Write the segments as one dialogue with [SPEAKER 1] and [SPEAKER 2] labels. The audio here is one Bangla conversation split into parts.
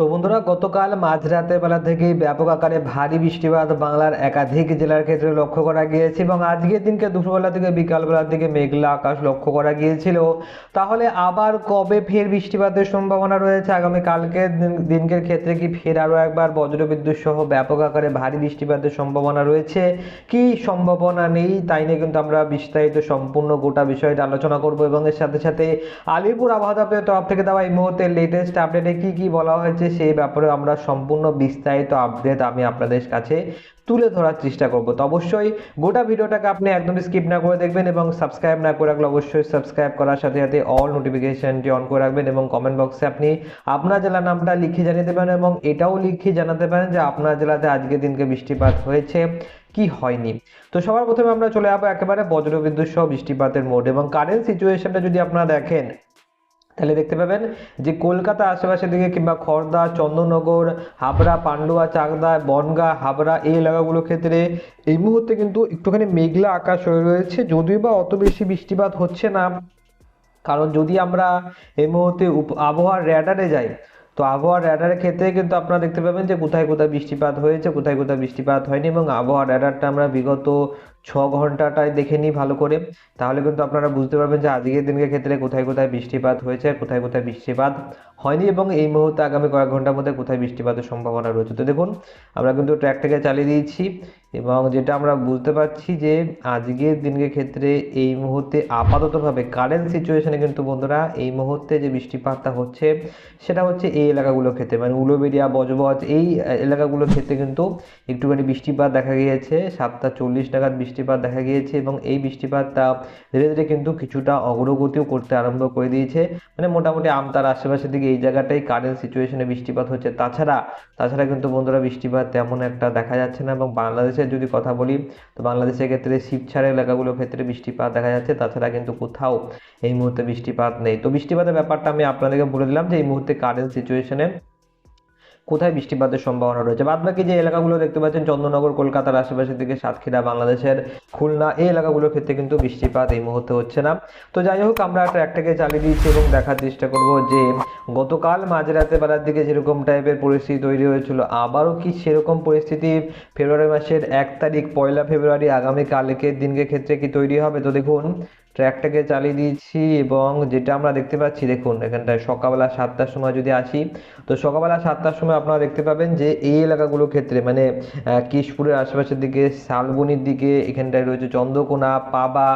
[SPEAKER 1] তো বন্ধুরা, গতকাল মাঝরাতের বেলা থেকেই ব্যাপক আকারে ভারী বৃষ্টিপাত বাংলার একাধিক জেলার ক্ষেত্রে লক্ষ্য করা গিয়েছে এবং আজকের দিনকে দুপুরবেলা থেকে বিকালবেলার দিকে মেঘলা আকাশ লক্ষ্য করা গিয়েছিল। তাহলে আবার কবে ফের বৃষ্টিপাতের সম্ভাবনা রয়েছে? আগামী কালকের দিন- দিনকের ক্ষেত্রে কি ফের আরও একবার বজ্রবিদ্যুৎ সহ ব্যাপক আকারে ভারী বৃষ্টিপাতের সম্ভাবনা রয়েছে? কি সম্ভাবনা নেই? তাই নিয়ে কিন্তু আমরা বিস্তারিত সম্পূর্ণ গোটা বিষয়টা আলোচনা করব এবং এর সাথে সাথে আলিপুর আবহাওয়া দপ্তরের তরফ থেকে দেওয়া এই মুহূর্তে লেটেস্ট আপডেটে কি কি বলা হয়েছে সেই ব্যাপারে আমরা সম্পূর্ণ বিস্তারিত আপডেট আমি আপনাদের কাছে তুলে ধরার চেষ্টা করব। তো অবশ্যই গোটা ভিডিওটাকে আপনি একদম স্কিপ না করে দেখবেন এবং সাবস্ক্রাইব না করে রাখলে অবশ্যই সাবস্ক্রাইব করার সাথে সাথে অল নোটিফিকেশনটি অন করে রাখবেন এবং কমেন্ট বক্সে আপনি আপনার জেলার নামটা লিখে জানিয়ে দেবেন এবং এটাও লিখে জানাতে পারেন যে আপনার জেলাতে আজকে দিনকে বৃষ্টিপাত হয়েছে, কি হয়নি। তো সবার প্রথমে আমরা চলে যাব একেবারে বজ্রবিদ্যুৎ সহ বৃষ্টিপাতের মোড এবং কারেন্ট সিচুয়েশনটা যদি আপনারা দেখেন তাহলে দেখতে পাবেন যে কলকাতা আশেপাশের দিকে কিংবা খড়দা চন্দননগর, হাবড়া, পান্ডুয়া, চাকদা, বনগা, হাবড়া, এই এলাকাগুলোর ক্ষেত্রে এই মুহূর্তে কিন্তু একটুখানি মেঘলা আকাশ হয়ে রয়েছে। যদিও বা অত বেশি বৃষ্টিপাত হচ্ছে না, কারণ যদি আমরা এই মুহূর্তে আবহাওয়ার র্যাডারে যাই, তো আবহাওয়ার র্যাডারের ক্ষেত্রে কিন্তু আপনারা দেখতে পাবেন যে কোথায় কোথায় বৃষ্টিপাত হয়েছে, কোথায় কোথায় বৃষ্টিপাত হয়নি এবং আবহাওয়ার র্যাডারটা আমরা বিগত ছ ঘন্টাটায় দেখে নিই ভালো করে। তাহলে কিন্তু আপনারা বুঝতে পারবেন যে আজকের দিনের ক্ষেত্রে কোথায় কোথায় বৃষ্টিপাত হয়েছে, কোথায় কোথায় বৃষ্টিপাত হয়নি এবং এই মুহূর্তে আগামী কয়েক ঘণ্টার মধ্যে কোথায় বৃষ্টিপাতের সম্ভাবনা রয়েছে। তো দেখুন, আমরা কিন্তু ট্র্যাকটাকে চালিয়ে দিয়েছি এবং যেটা আমরা বুঝতে পারছি যে আজকের দিনের ক্ষেত্রে এই মুহূর্তে আপাততভাবে কারেন্ট সিচুয়েশনে কিন্তু বন্ধুরা এই মুহূর্তে যে বৃষ্টিপাতটা হচ্ছে, সেটা হচ্ছে এই এলাকাগুলোর ক্ষেত্রে। মানে উলোবেরিয়া বজবজ এই এলাকাগুলোর ক্ষেত্রে কিন্তু একটুখানি বৃষ্টিপাত দেখা গিয়েছে, সাতটা চল্লিশ নাগাদ বৃষ্টিপাত দেখা গিয়েছে এবং এই বৃষ্টিপাতটা ধীরে ধীরে কিন্তু কিছুটা অগ্রগতিও করতে আরম্ভ করে দিয়েছে। মানে মোটামুটি আমতার আশেপাশের দিকে এই জায়গাটাই কারেন্ট সিচুয়েশনে বৃষ্টিপাত হচ্ছে। তাছাড়া তাছাড়া কিন্তু বন্ধুরা বৃষ্টিপাত তেমন একটা দেখা যাচ্ছে না এবং বাংলাদেশের যদি কথা বলি, তো বাংলাদেশের ক্ষেত্রে শিবছাড় এলাকাগুলোর ক্ষেত্রে বৃষ্টিপাত দেখা যাচ্ছে। তাছাড়া কিন্তু কোথাও এই মুহূর্তে বৃষ্টিপাত নেই। তো বৃষ্টিপাতের ব্যাপারটা আমি আপনাদেরকে বলে দিলাম যে এই মুহূর্তে কারেন্ট সিচুয়েশনে কোথায় বৃষ্টিপাতের সম্ভাবনা রয়েছে? বাদ বাকি যে এলাকাগুলো দেখতে পাচ্ছেন, চন্দ্রনগর, কলকাতার আশেপাশের দিকে সাতক্ষীরা, বাংলাদেশের খুলনা, এই এলাকাগুলোর ক্ষেত্রে কিন্তু বৃষ্টিপাত এই মুহূর্তে হচ্ছে না। তো যাই হোক, আমরা ট্র্যাকটাকে চালিয়ে দিচ্ছি এবং দেখার চেষ্টা করব যে গতকাল মাঝরাতে বেলার দিকে যেরকম টাইপের পরিস্থিতি তৈরি হয়েছিল, আবারও কি সেরকম পরিস্থিতি ফেব্রুয়ারি মাসের এক তারিখ, পয়লা ফেব্রুয়ারি আগামী কালকের দিনকে ক্ষেত্রে কি তৈরি হবে? তো দেখুন ট্র্যাকটাকে চালিয়ে দিয়েছি এবং যেটা আমরা দেখতে পাচ্ছি, দেখুন, এখানটায় সকালবেলা সাতটার সময় যদি আসি, তো সকালবেলা সাতটার সময় আপনারা দেখতে পাবেন যে এই এলাকাগুলোর ক্ষেত্রে মানে কিশপুরের আশেপাশের দিকে, শালবনির দিকে, এখানটায় রয়েছে চন্দ্রকোনা, পাবা,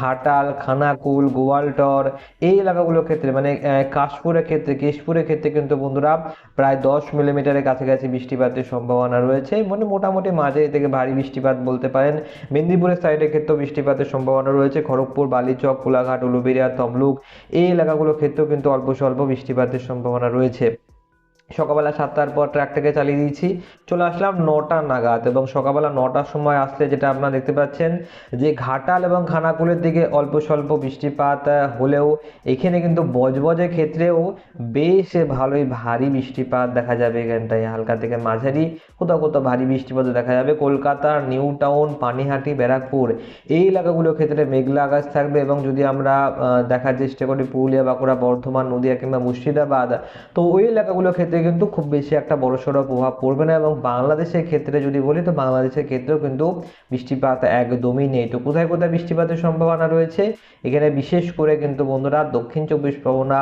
[SPEAKER 1] ঘাটাল, খানাকুল, গোয়ালটর, এই এলাকাগুলোর ক্ষেত্রে মানে কাশপুরের ক্ষেত্রে, কেশপুরের ক্ষেত্রে কিন্তু বন্ধুরা প্রায় দশ মিলিমিটারের কাছাকাছি বৃষ্টিপাতের সম্ভাবনা রয়েছে মানে মোটামুটি মাঝে থেকে ভারী বৃষ্টিপাত বলতে পারেন। মেদিনীপুরের সাইডের ক্ষেত্রেও বৃষ্টিপাতের সম্ভাবনা রয়েছে, খড়গপুর বালিচক কোলাঘাট উলুবেড়িয়া তমলুক এই এলাকাগুলোর ক্ষেত্রেও কিন্তু অল্প স্বল্প বৃষ্টিপাতের সম্ভাবনা রয়েছে। সকালবেলা সাতটার পর ট্র্যাকটাকে চালিয়ে দিয়েছি চলে আসলাম নটা নাগাদ এবং সকালবেলা নটার সময় আসলে যেটা আপনারা দেখতে পাচ্ছেন যে ঘাটাল এবং খানাকুলের দিকে অল্প স্বল্প বৃষ্টিপাত হলেও এখানে কিন্তু বজবজের ক্ষেত্রেও বেশ ভালোই ভারী বৃষ্টিপাত দেখা যাবে এখানটায়। হালকা থেকে মাঝারি, কোথাও কোথাও ভারী বৃষ্টিপাত দেখা যাবে। কলকাতা নিউ টাউন পানিহাটি, ব্যারাকপুর এই এলাকাগুলোর ক্ষেত্রে মেঘলা আকাশ থাকবে এবং যদি আমরা দেখার চেষ্টা করি পুরুলিয়া, বাঁকুড়া, বর্ধমান, নদিয়া কিংবা মুর্শিদাবাদ, তো ওই এলাকাগুলোর ক্ষেত্রে কিন্তু খুব বেশি একটা বড়সড় প্রভাব পড়বে না এবং বাংলাদেশের ক্ষেত্রে যদি বলি, তো বাংলাদেশের ক্ষেত্রেও কিন্তু বৃষ্টিপাত একদমই নেই। তো কোথায় কোথায় বৃষ্টিপাতের সম্ভাবনা রয়েছে? এখানে বিশেষ করে কিন্তু বন্ধুরা দক্ষিণ চব্বিশ পরগনা,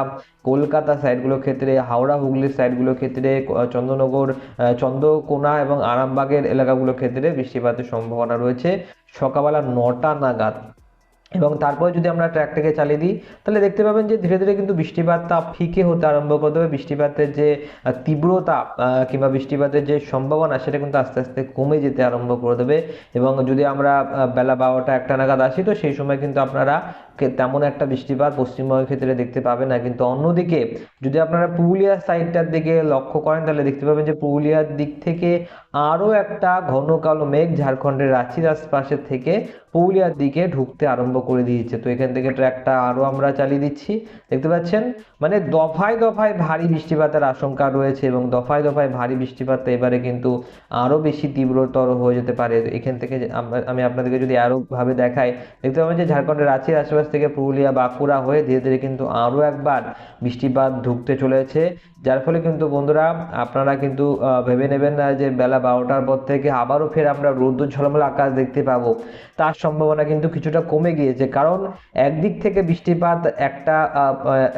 [SPEAKER 1] কলকাতা সাইডগুলোর ক্ষেত্রে, হাওড়া, হুগলির সাইডগুলোর ক্ষেত্রে চন্দ্রনগর চন্দ্রকোনা এবং আরামবাগের এলাকাগুলোর ক্ষেত্রে বৃষ্টিপাতের সম্ভাবনা রয়েছে। সকালবেলা নটা নাগাদ এবং তারপরে যদি আমরা ট্র্যাকটাকে চালিয়ে দিই, তাহলে দেখতে পাবেন যে ধীরে ধীরে কিন্তু বৃষ্টিপাতটা ফিকে হতে আরম্ভ করে দেবে। বৃষ্টিপাতের যে তীব্রতা কিংবা বৃষ্টিপাতের যে সম্ভাবনা, সেটা কিন্তু আস্তে আস্তে কমে যেতে আরম্ভ করে দেবে। এবং যদি আমরা বেলা বারোটা একটা নাগাদ আসি, তো সেই সময় কিন্তু আপনারা তেমন একটা বৃষ্টিপাত পশ্চিমবঙ্গের ক্ষেত্রে দেখতে পাবেন না। কিন্তু অন্যদিকে যদি আপনারা পুরুলিয়ার সাইডটার দিকে লক্ষ্য করেন, তাহলে দেখতে পাবেন যে পুরুলিয়ার দিক থেকে আরও একটা ঘন কালো মেঘ ঝাড়খণ্ডের রাঁচির আশপাশের থেকে পুরুলিয়ার দিকে ঢুকতে আরম্ভ করে দিয়েছে। তো এখান থেকে ট্র্যাকটা আরও আমরা চালিয়ে দিচ্ছি। দেখতে পাচ্ছেন? মানে দফায় দফায় ভারী বৃষ্টিপাতের আশঙ্কা রয়েছে এবং দফায় দফায় ভারী বৃষ্টিপাত এবারে কিন্তু আরও বেশি তীব্রতর হয়ে যেতে পারে। এখান থেকে আমি আপনাদেরকে যদি আরও ভাবে দেখাই, দেখতে পাবেন যে ঝাড়খণ্ডের রাঁচির আশেপাশ থেকে পুরুলিয়া বাঁকুড়া হয়ে ধীরে ধীরে কিন্তু আরও একবার বৃষ্টিপাত ঢুকতে চলেছে। যার ফলে কিন্তু বন্ধুরা, আপনারা কিন্তু ভেবে নেবেন না যে বেলা বারোটার পর থেকে আবারও ফের আমরা রোদ্দুর ঝলমল আকাশ দেখতে পাবো। তার সম্ভাবনা কিন্তু কিছুটা কমে গিয়েছে কারণ একদিক থেকে বৃষ্টিপাত একটা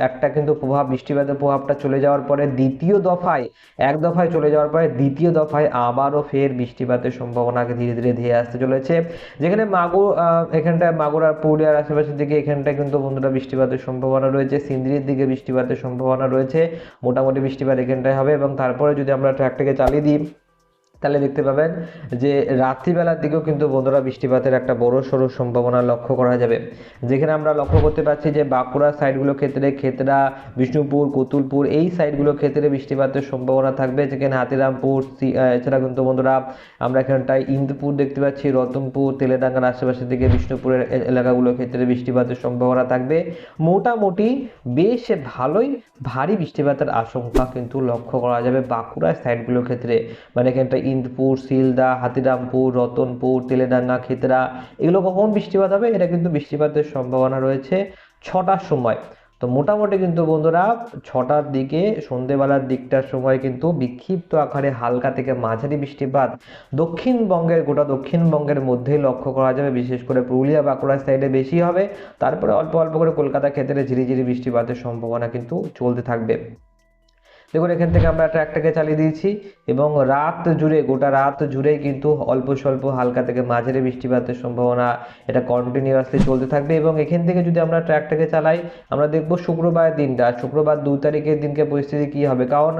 [SPEAKER 1] একটা কিন্তু প্রভাব বৃষ্টিপাতের প্রভাবটা চলে যাওয়ার পরে দ্বিতীয় দফায় এক দফায় চলে যাওয়ার পরে দ্বিতীয় দফায় আবারও ফের বৃষ্টিপাতের সম্ভাবনাকে ধীরে ধীরে ধেয়ে আসতে চলেছে। যেখানে আহ, এখানটায় মাগুর আর পুরুলিয়ার আশেপাশের দিকে এখানটায় কিন্তু বন্ধুরা বৃষ্টিপাতের সম্ভাবনা রয়েছে সিন্দ্রির দিকে বৃষ্টিপাতের সম্ভাবনা রয়েছে মোটামুটি বৃষ্টিপাত এখানটায় হবে এবং তারপরে যদি আমরা ট্র্যাকটাকে চালিয়ে দিই তাহলে দেখতে পাবেন যে রাত্রিবেলার দিকেও কিন্তু বন্ধুরা বৃষ্টিপাতের একটা বড় সড়ো সম্ভাবনা লক্ষ্য করা যাবে। যেখানে আমরা লক্ষ্য করতে পারছি যে বাঁকুড়া সাইডগুলোর ক্ষেত্রে ক্ষেত্রা বিষ্ণুপুর, কতুলপুর, এই সাইডগুলোর ক্ষেত্রে বৃষ্টিপাতের সম্ভাবনা থাকবে। যেখানে হাতিরামপুর এছাড়া কিন্তু বন্ধুরা আমরা এখানটায় ইন্দুপুর দেখতে পাচ্ছি, রতনপুর তেলেডাঙ্গার আশেপাশের দিকে বিষ্ণুপুরের এলাকাগুলোর ক্ষেত্রে বৃষ্টিপাতের সম্ভাবনা থাকবে। মোটামুটি বেশ ভালোই ভারী বৃষ্টিপাতের আশঙ্কা কিন্তু লক্ষ্য করা যাবে বাঁকুড়া সাইডগুলোর ক্ষেত্রে। মানে এখানটা ইন্দপুর শিলদা, হাতিরামপুর, রতনপুর, তেলেডাঙ্গা খেতরা এগুলো কখন বৃষ্টিপাত হবে? এটা কিন্তু বৃষ্টিপাতের সম্ভাবনা রয়েছে ছটার সময়। তো মোটামুটি কিন্তু বন্ধুরা ছটার দিকে, সন্ধেবেলার দিকটার সময় কিন্তু বিক্ষিপ্ত আকারে হালকা থেকে মাঝারি বৃষ্টিপাত দক্ষিণবঙ্গের, গোটা দক্ষিণবঙ্গের মধ্যেই লক্ষ্য করা যাবে। বিশেষ করে পুরুলিয়া, বাঁকুড়া সাইডে বেশি হবে। তারপরে অল্প অল্প করে কলকাতা, ক্ষেত্রে ঝিরিঝিরি বৃষ্টিপাতের সম্ভাবনা কিন্তু চলতে থাকবে। দেখুন, এখান থেকে আমরা ট্র্যাকটাকে চালিয়ে দিয়েছি এবং রাত জুড়ে, গোটা রাত জুড়েই কিন্তু অল্প স্বল্প হালকা থেকে মাঝারি বৃষ্টিপাতের সম্ভাবনা এটা কন্টিনিউয়াসলি চলতে থাকবে এবং এখান থেকে যদি আমরা ট্র্যাকটাকে চালাই, আমরা দেখব শুক্রবার দিনটা, শুক্রবার দু তারিখের দিনকে পরিস্থিতি কি হবে? কারণ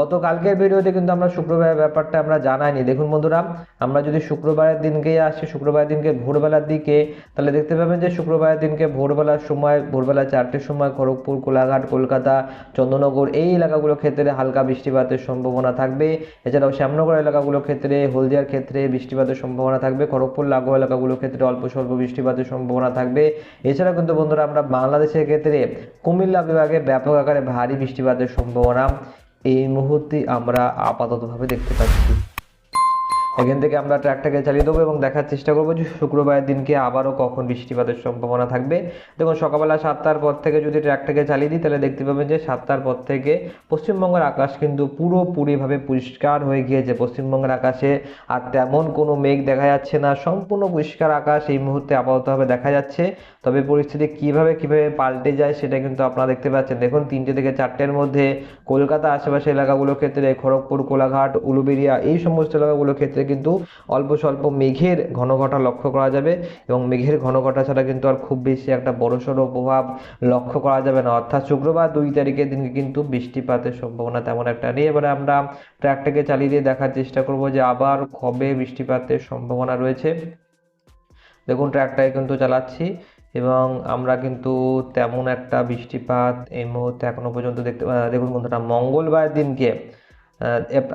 [SPEAKER 1] গতকালকের ভিডিওতে কিন্তু আমরা শুক্রবারের ব্যাপারটা আমরা জানাইনি। দেখুন বন্ধুরা, আমরা যদি শুক্রবারের দিনকেই আসি, শুক্রবারের দিনকে ভোরবেলার দিকে, তাহলে দেখতে পাবেন যে শুক্রবারের দিনকে ভোরবেলার সময়, ভোরবেলা চারটের সময় খড়গপুর, কোলাঘাট, কলকাতা, চন্দ্রনগর এই এলাকাগুলোর ক্ষেত্রে হালকা বৃষ্টিপাতের সম্ভাবনা থাকবে। এছাড়াও শ্যামনগর এলাকাগুলোর ক্ষেত্রে, হলদিয়ার ক্ষেত্রে বৃষ্টিপাতের সম্ভাবনা থাকবে। খড়গপুর, লাগোয়া এলাকাগুলোর ক্ষেত্রে অল্প স্বল্প বৃষ্টিপাতের সম্ভাবনা থাকবে। এছাড়া কিন্তু বন্ধুরা, আমরা বাংলাদেশের ক্ষেত্রে কুমিল্লা বিভাগে ব্যাপক আকারে ভারী বৃষ্টিপাতের সম্ভাবনা। এই মুহূর্তে আমরা আপাততভাবে দেখতে পাচ্ছি। এখান থেকে আমরা ট্র্যাকটাকে চালিয়ে দেবো এবং দেখার চেষ্টা করব যে শুক্রবারের দিনকে আবারও কখন বৃষ্টিপাতের সম্ভাবনা থাকবে। দেখুন, সকালবেলা সাতটার পর থেকে যদি ট্র্যাকটাকে চালিয়ে দিই, তাহলে দেখতে পাবেন যে সাতটার পর থেকে পশ্চিমবঙ্গের আকাশ কিন্তু পুরোপুরিভাবে পরিষ্কার হয়ে গিয়েছে। পশ্চিমবঙ্গের আকাশে আর তেমন কোনো মেঘ দেখা যাচ্ছে না। সম্পূর্ণ পরিষ্কার আকাশ এই মুহূর্তে আপাততভাবে দেখা যাচ্ছে। তবে পরিস্থিতি কীভাবে কীভাবে পাল্টে যায় সেটা কিন্তু আপনারা দেখতে পাচ্ছেন। দেখুন, তিনটে থেকে চারটের মধ্যে কলকাতা আশেপাশে এলাকাগুলোর ক্ষেত্রে খড়গপুর, কোলাঘাট, উলুবেড়িয়া এই সমস্ত এলাকাগুলোর ক্ষেত্রে কিন্তু অল্প স্বল্প মেঘের ঘনঘটা লক্ষ্য করা যাবে এবং মেঘের ঘনঘটা ছাড়া কিন্তু আর খুব বেশি একটা বড়সড় প্রভাব লক্ষ্য করা যাবে না। অর্থাৎ শুক্রবার দুই তারিখের দিনকে কিন্তু বৃষ্টিপাতের সম্ভাবনা তেমন একটা নেই। এবারে আমরা ট্র্যাকটাকে চালিয়ে দিয়ে দেখার চেষ্টা করব যে আবার কবে বৃষ্টিপাতের সম্ভাবনা রয়েছে। দেখুন, ট্র্যাকটাকে কিন্তু চালাচ্ছি এবং আমরা কিন্তু তেমন একটা বৃষ্টিপাত এই মুহূর্তে এখনও পর্যন্ত দেখতে দেখুন বন্ধুরা, মঙ্গলবার দিনকে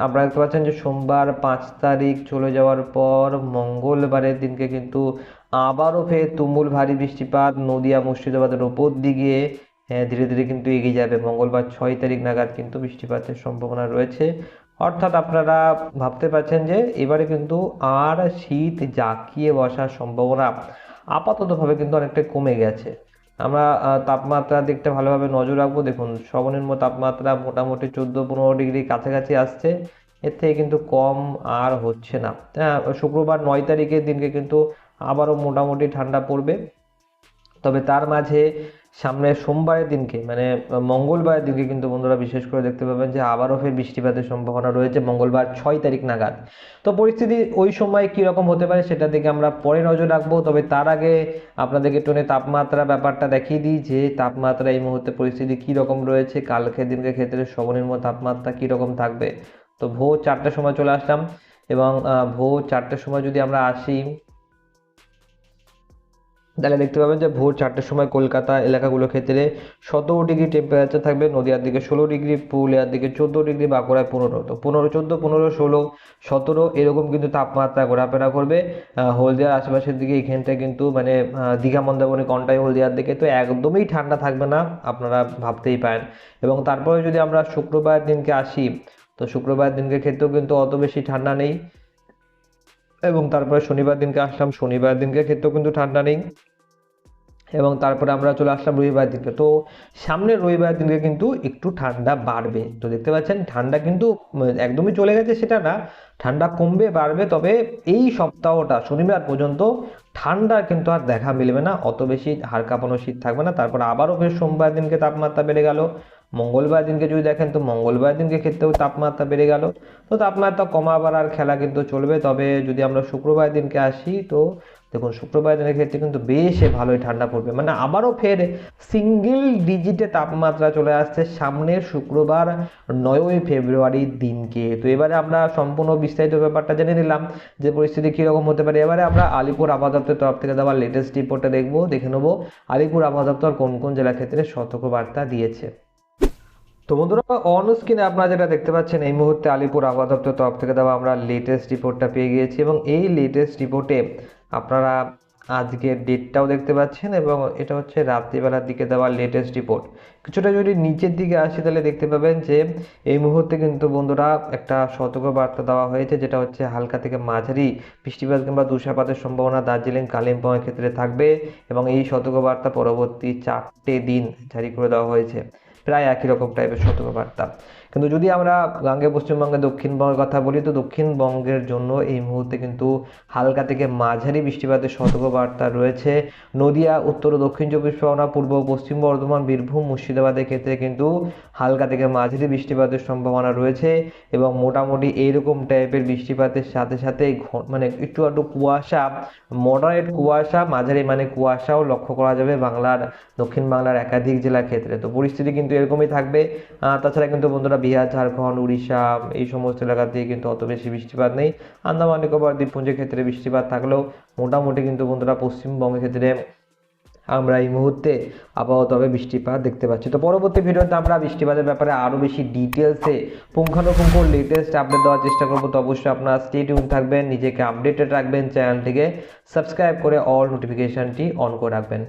[SPEAKER 1] আপনারা দেখতে পাচ্ছেন যে সোমবার পাঁচ তারিখ চলে যাওয়ার পর মঙ্গলবারের দিনকে কিন্তু আবারও ফের তুমুল ভারী বৃষ্টিপাত নদিয়া মুর্শিদাবাদের ওপর দিকে ধীরে ধীরে কিন্তু এগিয়ে যাবে। মঙ্গলবার ছয় তারিখ নাগাদ কিন্তু বৃষ্টিপাতের সম্ভাবনা রয়েছে। অর্থাৎ আপনারা ভাবতে পারছেন যে এবারে কিন্তু আর শীত জাঁকিয়ে বসার সম্ভাবনা আপাততভাবে কিন্তু অনেকটা কমে গেছে। আমরা তাপমাত্রার দিকটা ভালোভাবে নজর রাখব। দেখুন, সর্বনিম্ন তাপমাত্রা মোটামুটি চোদ্দ পনেরো ডিগ্রি কাছাকাছি আসছে। এর থেকে কিন্তু কম আর হচ্ছে না। হ্যাঁ শুক্রবার নয় তারিখের দিনকে কিন্তু আবারও মোটামুটি ঠান্ডা পড়বে। তবে তার মাঝে সামনে সোমবারের দিনকে মানে মঙ্গলবারের দিনকে কিন্তু বন্ধুরা বিশেষ করে দেখতে পাবেন যে আবারও ফের বৃষ্টিপাতের সম্ভাবনা রয়েছে মঙ্গলবার ছয় তারিখ নাগাদ। তো পরিস্থিতি ওই সময় কী রকম হতে পারে সেটা দিকে আমরা পরে নজর রাখব, তবে তার আগে আপনাদেরকে টোনে তাপমাত্রা ব্যাপারটা দেখিয়ে দিই যে তাপমাত্রা এই মুহূর্তে পরিস্থিতি কী রকম রয়েছে, কালকের দিনকে ক্ষেত্রে সর্বনিম্ন তাপমাত্রা কী রকম থাকবে। তো ভোর চারটের সময় চলে আসলাম এবং ভোর চারটের সময় যদি আমরা আসি তাহলে দেখতে পাবেন যে ভোর চারটের সময় কলকাতা এলাকাগুলোর ক্ষেত্রে সতেরো ডিগ্রি টেম্পারেচার থাকবে, নদিয়ার দিকে ষোলো ডিগ্রি, পুরুলিয়ার দিকে চোদ্দ ডিগ্রি, বাঁকুড়ায় পনেরো। তো পনেরো, চোদ্দ, পনেরো, ষোলো, সতেরো এরকম কিন্তু তাপমাত্রা ঘোরাফেরা করবে। হলদিয়ার আশেপাশের দিকে এখানটায় কিন্তু মানে দীঘা, মন্দারমণি, কন্টাই, হলদিয়ার দিকে তো একদমই ঠান্ডা থাকবে না আপনারা ভাবতেই পারেন। এবং তারপরে যদি আমরা শুক্রবার দিনকে আসি, তো শুক্রবার দিনকে ক্ষেত্রেও কিন্তু অত বেশি ঠান্ডা নেই। এবং তারপরে শনিবার দিনকে আসলাম। শনিবার দিনকে ক্ষেত্রেও কিন্তু ঠান্ডা নেই। এবং তারপরে আমরা চলে আসলাম রবিবার দিনকে। তো সামনের রবিবার দিনকে কিন্তু একটু ঠান্ডা বাড়বে। তো দেখতে পাচ্ছেন, ঠান্ডা কিন্তু একদমই চলে গেছে সেটা না। ঠান্ডা কমবে, বাড়বে, তবে এই সপ্তাহটা, শনিবার পর্যন্ত ঠান্ডার কিন্তু আর দেখা মিলবে না। অত বেশি হাড় কাঁপানো শীত থাকবে না। তারপর আবারও ফের সোমবার দিনকে তাপমাত্রা বেড়ে গেল। মঙ্গলবার দিনকে যদি দেখেন, তো মঙ্গলবার দিনকে ক্ষেত্রেও তাপমাত্রা বেড়ে গেল। তো তাপমাত্রা কমাবার আর খেলা কিন্তু চলবে। তবে যদি আমরা শুক্রবার দিনকে আসি, তো দেখুন, শুক্রবার দিনের ক্ষেত্রে কিন্তু বেশ ভালোই ঠান্ডা পড়বে। মানে আবারও ফের সিঙ্গেল ডিজিটে তাপমাত্রা চলে আসছে সামনের শুক্রবার নয়ই ফেব্রুয়ারির দিনকে। তো এবারে আমরা সম্পূর্ণ বিস্তারিত ব্যাপারটা জেনে নিলাম যে পরিস্থিতি কীরকম হতে পারে। এবারে আমরা আলিপুর আবহাওয়া দপ্তরের তরফ থেকে দেওয়া লেটেস্ট রিপোর্টটা দেখব, দেখে নেব আলিপুর আবহাওয়া দপ্তর কোন কোন জেলার ক্ষেত্রে সতর্কবার্তা দিয়েছে। তো বন্ধুরা অন স্ক্রিনে আপনারা যেটা দেখতে পাচ্ছেন, এই মুহূর্তে আলিপুর আবহাওয়া দপ্তর তরফ থেকে দেওয়া আমরা লেটেস্ট রিপোর্টটা পেয়ে গিয়েছি এবং এই লেটেস্ট রিপোর্টে আপনারা আজকের ডেটটাও দেখতে পাচ্ছেন এবং এটা হচ্ছে রাত্রিবেলার দিকে দেওয়া লেটেস্ট রিপোর্ট কিছুটা যদি নিচের দিকে আসি, তাহলে দেখতে পাবেন যে এই মুহূর্তে কিন্তু বন্ধুরা একটা সতর্ক বার্তা দেওয়া হয়েছে, যেটা হচ্ছে হালকা থেকে মাঝারি বৃষ্টিপাত কিংবা তুষারপাতের সম্ভাবনা দার্জিলিং কালিম্পংয়ের ক্ষেত্রে থাকবে এবং এই সতর্ক বার্তা পরবর্তী চারটে দিন জারি করে দেওয়া হয়েছে। প্রায় একই রকম টাইপের সতর্কবার্তা কিন্তু যদি আমরা গাঙ্গে পশ্চিমবঙ্গে দক্ষিণবঙ্গের কথা বলি, তো দক্ষিণবঙ্গের জন্য এই মুহূর্তে কিন্তু হালকা থেকে মাঝারি বৃষ্টিপাতের সতর্কবার্তা রয়েছে। নদিয়া, উত্তর ও দক্ষিণ চব্বিশ পরগনা, পূর্ব পশ্চিম বর্ধমান, বীরভূম, মুর্শিদাবাদের ক্ষেত্রে কিন্তু হালকা থেকে মাঝারি বৃষ্টিপাতের সম্ভাবনা রয়েছে এবং মোটামুটি এইরকম টাইপের বৃষ্টিপাতের সাথে সাথে মানে একটু একটু কুয়াশা মডারেট কুয়াশা, মাঝারি মানে কুয়াশাও লক্ষ্য করা যাবে বাংলার, দক্ষিণ বাংলার একাধিক জেলার ক্ষেত্রে। তো পরিস্থিতি কিন্তু এরকমই থাকবে। তাছাড়া কিন্তু বন্ধুরা বিহার, ঝাড়খণ্ড, উড়িষ্যা এই সমস্ত এলাকাতে কিন্তু অত বেশি বৃষ্টিপাত নেই। আন্দামান, নিকোবর, দ্বীপপুঞ্জের ক্ষেত্রে বৃষ্টিপাত থাকলেও মোটামুটি কিন্তু বন্ধুরা পশ্চিমবঙ্গের ক্ষেত্রে আমরা এই মুহূর্তে তবে বৃষ্টিপাত দেখতে পাচ্ছি। তো পরবর্তী ভিডিওতে আমরা বৃষ্টিপাতের ব্যাপারে আরও বেশি ডিটেলসে পুঙ্খানুপুঙ্খ লেটেস্ট আপডেট দেওয়ার চেষ্টা করব। তো অবশ্যই আপনারা স্টে টিউন থাকবেন, নিজেকে আপডেটেড রাখবেন চ্যানেলটিকে সাবস্ক্রাইব করে অল নোটিফিকেশনটি অন করে রাখবেন।